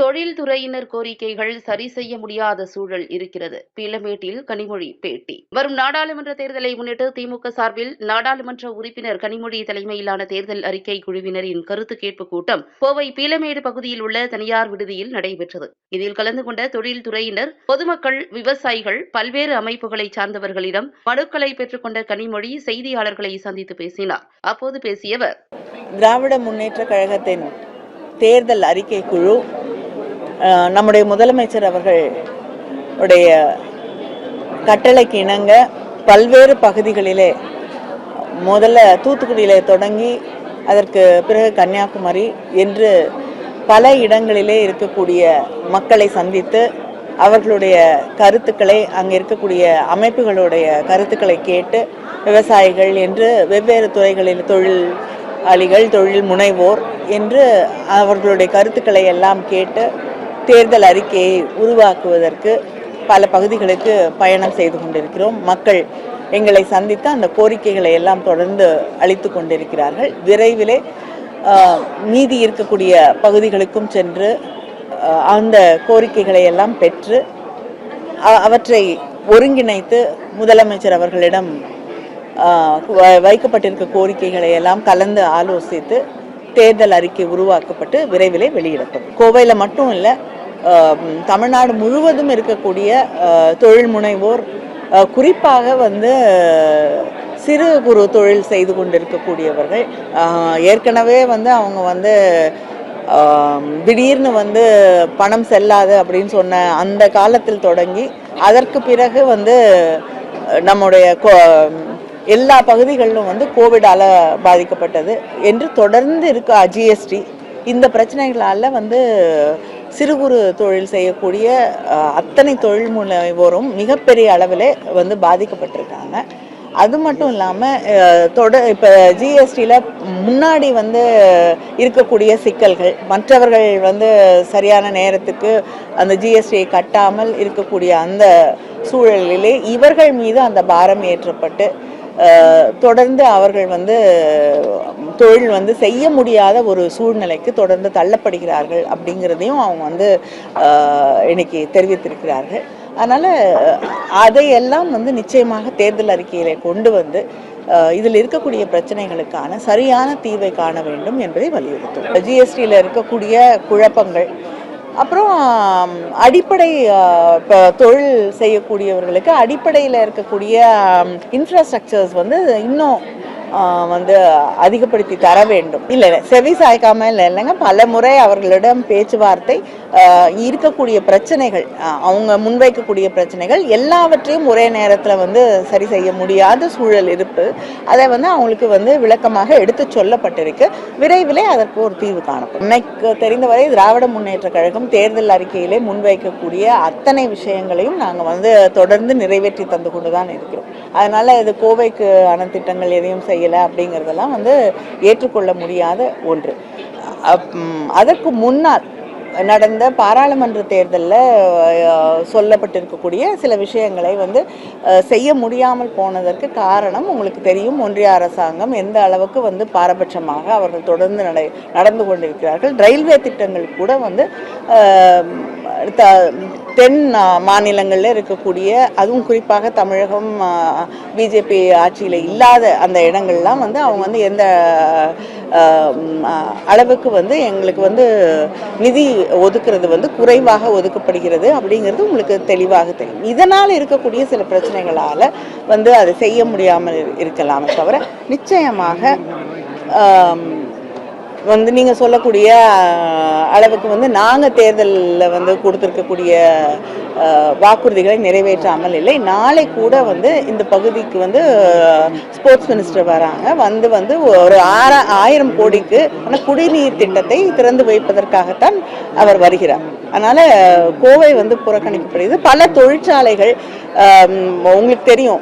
தொழில்துறையினர் கோரிக்கைகள் சரி செய்ய முடியாத சூழல் இருக்கிறது. பீளமேட்டில் கனிமொழி பேட்டி. வரும் நாடாளுமன்ற தேர்தலை முன்னிட்டு திமுக சார்பில் நாடாளுமன்ற உறுப்பினர் கனிமொழி தலைமையிலான தேர்தல் அறிக்கை குழுவினரின் கருத்து கேட்பு கூட்டம் கோவை பீளமேடு பகுதியில் உள்ள தனியார் விடுதியில் நடைபெற்றது. இதில் கலந்து கொண்ட தொழில்துறையினர் பொதுமக்கள் விவசாயிகள் பல்வேறு அமைப்புகளை சார்ந்தவர்களிடம் மனுக்களை பெற்றுக்கொண்ட கனிமொழி செய்தியாளர்களை சந்தித்து பேசினார். அப்போது பேசியவர் திராவிட முன்னேற்ற கழகத்தின் தேர்தல் அறிக்கை குழு நம்முடைய முதலமைச்சர் அவர்கள் உடைய கட்டளைக்கு இணங்க பல்வேறு பகுதிகளிலே முதல்ல தூத்துக்குடியிலே தொடங்கி அதற்கு பிறகு கன்னியாகுமரி என்று பல இடங்களிலே இருக்கக்கூடிய மக்களை சந்தித்து அவர்களுடைய கருத்துக்களை அங்கே இருக்கக்கூடிய அமைப்புகளுடைய கருத்துக்களை கேட்டு விவசாயிகள் என்று வெவ்வேறு துறைகளில் தொழில் அலிகள் தொழில் முனைவோர் என்று அவர்களுடைய கருத்துக்களை எல்லாம் கேட்டு தேர்தல் அறிக்கையை உருவாக்குவதற்கு பல பகுதிகளுக்கு பயணம் செய்து கொண்டிருக்கிறோம். மக்கள் எங்களை சந்தித்து அந்த கோரிக்கைகளை எல்லாம் தொடர்ந்து அளித்து கொண்டிருக்கிறார்கள். விரைவிலே மீதி இருக்கக்கூடிய பகுதிகளுக்கும் சென்று அந்த கோரிக்கைகளை எல்லாம் பெற்று அவற்றை ஒருங்கிணைத்து முதலமைச்சர் அவர்களிடம் வைக்கப்பட்டிருக்க கோரிக்கைகளை எல்லாம் கலந்து ஆலோசித்து தேர்தல் அறிக்கை உருவாக்கப்பட்டு விரைவிலே வெளியிடப்படும். கோவையில் மட்டும் இல்லை தமிழ்நாடு முழுவதும் இருக்கக்கூடிய தொழில் முனைவோர் குறிப்பாக வந்து சிறு குறு தொழில் செய்து கொண்டிருக்கக்கூடியவர்கள். ஏற்கனவே வந்து அவங்க வந்து திடீர்னு வந்து பணம் செல்லாது அப்படின்னு சொன்ன அந்த காலத்தில் தொடங்கி அதற்கு பிறகு வந்து நம்முடைய கோ- எல்லா பகுதிகளிலும் வந்து கோவிடால பாதிக்கப்பட்டது. என்று தொடர்ந்து இருக்க ஜிஎஸ்டி இந்த பிரச்சனைகளால் வந்து சிறு குறு தொழில் செய்யக்கூடிய அத்தனை தொழில் முனைவோரும் மிகப்பெரிய அளவில் வந்து பாதிக்கப்பட்டிருக்காங்க. அது மட்டும் இல்லாமல் தொட இப்போ ஜிஎஸ்டியில் முன்னாடி வந்து இருக்கக்கூடிய சிக்கல்கள் மற்றவர்கள் வந்து சரியான நேரத்துக்கு அந்த ஜிஎஸ்டியை கட்டாமல் இருக்கக்கூடிய அந்த சூழலிலே இவர்கள் மீது அந்த பாரம் ஏற்றப்பட்டு தொடர்ந்து அவர்கள் வந்து தொழில் வந்து செய்ய முடியாத ஒரு சூழ்நிலைக்கு தொடர்ந்து தள்ளப்படுகிறார்கள் அப்படிங்கிறதையும் அவங்க வந்து இன்னைக்கு தெரிவித்திருக்கிறார்கள். அதனால் அதையெல்லாம் வந்து நிச்சயமாக தேர்தல் அறிக்கையில கொண்டு வந்து இதில் இருக்கக்கூடிய பிரச்சனைகளுக்கான சரியான தீர்வை காண வேண்டும் என்பதை வலியுறுத்தும் ஜிஎஸ்டியில் இருக்கக்கூடிய குழப்பங்கள் அப்புறம் அடிப்படை இப்போ தொழில் செய்யக்கூடியவர்களுக்கு அடிப்படையில் இருக்கக்கூடிய இன்ஃப்ராஸ்ட்ரக்சர்ஸ் வந்து இன்னும் வந்து அதிகப்படுத்தி தர வேண்டும். இல்லை இல்லை செவி சாய்க்காம இல்லை இல்லைங்க. பல முறை அவர்களிடம் பேச்சுவார்த்தை இருக்கக்கூடிய பிரச்சனைகள் அவங்க முன்வைக்கக்கூடிய பிரச்சனைகள் எல்லாவற்றையும் ஒரே நேரத்தில் வந்து சரி செய்ய முடியாத சூழல் இருப்பு. அதை வந்து அவங்களுக்கு வந்து விளக்கமாக எடுத்து சொல்லப்பட்டிருக்கு. விரைவிலே அதற்கு ஒரு தீர்வு காணப்படும். எனக்கு தெரிந்தவரை திராவிட முன்னேற்ற கழகம் தேர்தல் அறிக்கையிலே முன்வைக்கக்கூடிய அத்தனை விஷயங்களையும் நாங்கள் வந்து தொடர்ந்து நிறைவேற்றி தந்து கொண்டு தான் இருக்கிறோம். அதனால இது கோவைக்கு ஆன திட்டங்கள் எதையும் செய்யலை அப்படிங்கிறதெல்லாம் வந்து ஏற்றுக்கொள்ள முடியாத ஒன்று. அப்- அதற்கு முன்னால் நடந்த பாராளுமன்ற தேர்தலில் சொல்லப்பட்டிருக்கக்கூடிய சில விஷயங்களை வந்து செய்ய முடியாமல் போனதற்கு காரணம் உங்களுக்கு தெரியும் ஒன்றிய அரசாங்கம் எந்த அளவுக்கு வந்து பாரபட்சமாக அவர்கள் தொடர்ந்து நடை நடந்து கொண்டிருக்கிறார்கள். ரயில்வே திட்டங்கள் கூட வந்து தென் மாநிலங்களில் இருக்கக்கூடிய அதுவும் குறிப்பாக தமிழகம் பிஜேபி ஆட்சியில் இல்லாத அந்த இடங்கள்லாம் வந்து அவங்க வந்து எந்த அளவுக்கு வந்து எங்களுக்கு வந்து நிதி ஒதுக்குறது வந்து குறைவாக ஒதுக்கப்படுகிறது அப்படிங்கிறது உங்களுக்கு தெளிவாக தெரியும். இதனால் இருக்கக்கூடிய சில பிரச்சனைகளால் வந்து அதை செய்ய முடியாமல் இருக்கலாமே தவிர நிச்சயமாக வந்து நீங்கள் சொல்லக்கூடிய அளவுக்கு வந்து நாங்கள் தேர்தலில் வந்து கொடுத்துருக்கக்கூடிய வாக்குறுதிகளை நிறைவேற்றாமல் இல்லை. நாளை கூட வந்து இந்த பகுதிக்கு வந்து ஸ்போர்ட்ஸ் மினிஸ்டர் வராங்க. வந்து வந்து ஒரு ஆற ஆயிரம் கோடிக்கு ஆனால் குடிநீர் திட்டத்தை திறந்து வைப்பதற்காகத்தான் அவர் வருகிறார். அதனால் கோவை வந்து புறக்கணிக்கப்படுகிறது. பல தொழிற்சாலைகள் உங்களுக்கு தெரியும்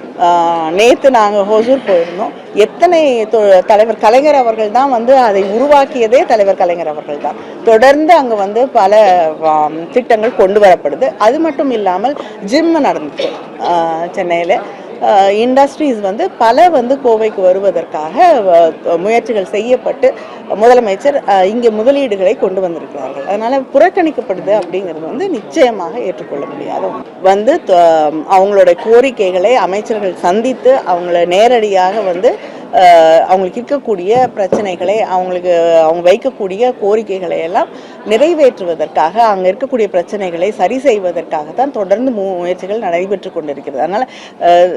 நேற்று நாங்கள் ஹோசூர் போயிருந்தோம். எத்தனை தொ- தலைவர் கலைஞர் அவர்கள் தான் வந்து அதை உருவாக்கி உருவாக்கியதே தலைவர் கலைஞர் அவர்கள் தான் தொடர்ந்து அங்கே வந்து பல திட்டங்கள் கொண்டு வரப்படுது. அது மட்டும் இல்லாமல் ஜிம் நடந்துச்சு சென்னையில். இண்டஸ்ட்ரீஸ் வந்து பல வந்து கோவைக்கு வருவதற்காக முயற்சிகள் செய்யப்பட்டு முதலமைச்சர் இங்கே முதலீடுகளை கொண்டு வந்திருக்கிறார்கள். அதனால் புறக்கணிக்கப்படுது அப்படிங்கிறது வந்து நிச்சயமாக ஏற்றுக்கொள்ள முடியாது வந்து த- அவங்களுடைய கோரிக்கைகளை அமைச்சர்கள் சந்தித்து அவங்கள நேரடியாக வந்து அவங்களுக்கு இருக்கக்கூடிய பிரச்சனைகளை அவங்களுக்கு அவங்க வைக்கக்கூடிய கோரிக்கைகளை எல்லாம் நிறைவேற்றுவதற்காக அங்கே இருக்கக்கூடிய பிரச்சனைகளை சரி செய்வதற்காக தான் தொடர்ந்து மு- முயற்சிகள் நடைபெற்று கொண்டிருக்கிறது. அதனால்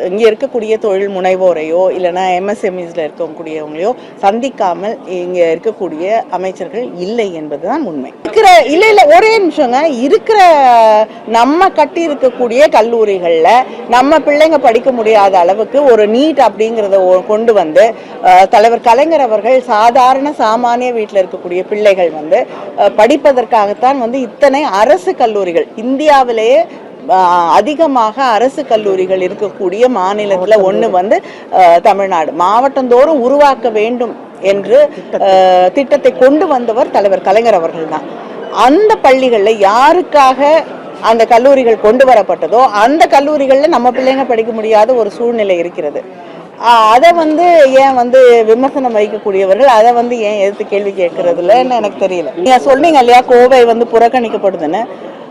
இங்கே இருக்கக்கூடிய தொழில் முனைவோரையோ இல்லைன்னா எம்எஸ்எம்இஸில் இருக்கக்கூடியவங்களையோ சந்திக்காமல் இங்கே இருக்கக்கூடிய அமைச்சர்கள் இல்லை என்பதுதான் உண்மை. இருக்கிற இல்லை இல்லை ஒரே நிமிஷங்க. இருக்கிற நம்ம கட்டி இருக்கக்கூடிய கல்லூரிகளில் நம்ம பிள்ளைங்க படிக்க முடியாத அளவுக்கு ஒரு நீட் அப்படிங்கிறத ஒ- கொண்டு வந்து தலைவர் கலைஞர் அவர்கள் சாதாரண சாமானிய வீட்டில் இருக்கக்கூடிய பிள்ளைகள் வந்து படிப்பதற்காகத்தான் வந்து இத்தனை அரசு கல்லூரிகள் இந்தியாவிலேயே அதிகமாக அரசு கல்லூரிகள் இருக்கக்கூடிய மாநிலத்தில் ஒன்று வந்து தமிழ்நாடு. மாவட்டந்தோறும் உருவாக்க வேண்டும் என்று அஹ், திட்டத்தை கொண்டு வந்தவர் தலைவர் கலைஞர் அவர்கள் தான். அந்த பள்ளிகளில் யாருக்காக அந்த கல்லூரிகள் கொண்டு வரப்பட்டதோ அந்த கல்லூரிகளில் நம்ம பிள்ளைங்க படிக்க முடியாத ஒரு சூழ்நிலை இருக்கிறது. அதை வந்து ஏன் வந்து விமர்சனம் வைக்கக்கூடியவர்கள் அதை வந்து ஏன் எதிர்த்து கேள்வி கேட்கறதுலன்னு எனக்கு தெரியல. நீங்க சொன்னீங்க இல்லையா கோவை வந்து புறக்கணிக்கப்படுதுன்னு.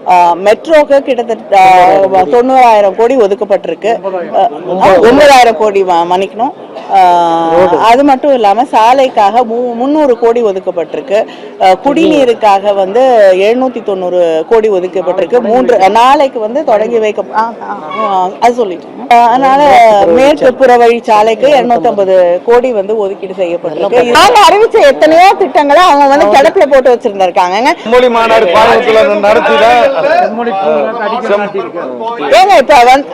ஆஹ் மெட்ரோக்கு கிட்டத்தட்ட தொண்ணூறாயிரம் கோடி ஒதுக்கப்பட்டிருக்கு. ஒன்பதாயிரம். கோடி மன்னிக்கணும். அது மட்டும் இல்லாம சாலைக்காக மு- முந்நூறு கோடி ஒதுக்கப்பட்டிருக்கு குடிநீருக்காக வந்து எழுநூத்தி தொண்ணூறு கோடி ஒதுக்கப்பட்டிருக்கு மூன்று நாளைக்கு வந்து தொடங்கி வைக்க அது சொல்லிட்டேன் ஆஹ் அதனால மேற்கு புறவழி சாலைக்கு 250 கோடி வந்து ஒதுக்கீடு செய்யப்பட்டிருக்கு நாங்க அறிவிச்ச எத்தனையோ திட்டங்களை அவங்க வந்து கிடப்புல போட்டு வச்சிருந்திருக்காங்க ஏங்க இப்ப வந்து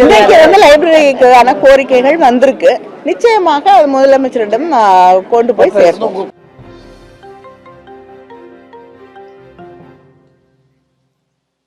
இன்னைக்கு வந்து லைப்ரரிக்கான கோரிக்கைகள் வந்திருக்கு நிச்சயமாக அது முதலமைச்சரிடம் கொண்டு போய் சேர்ப்போம்.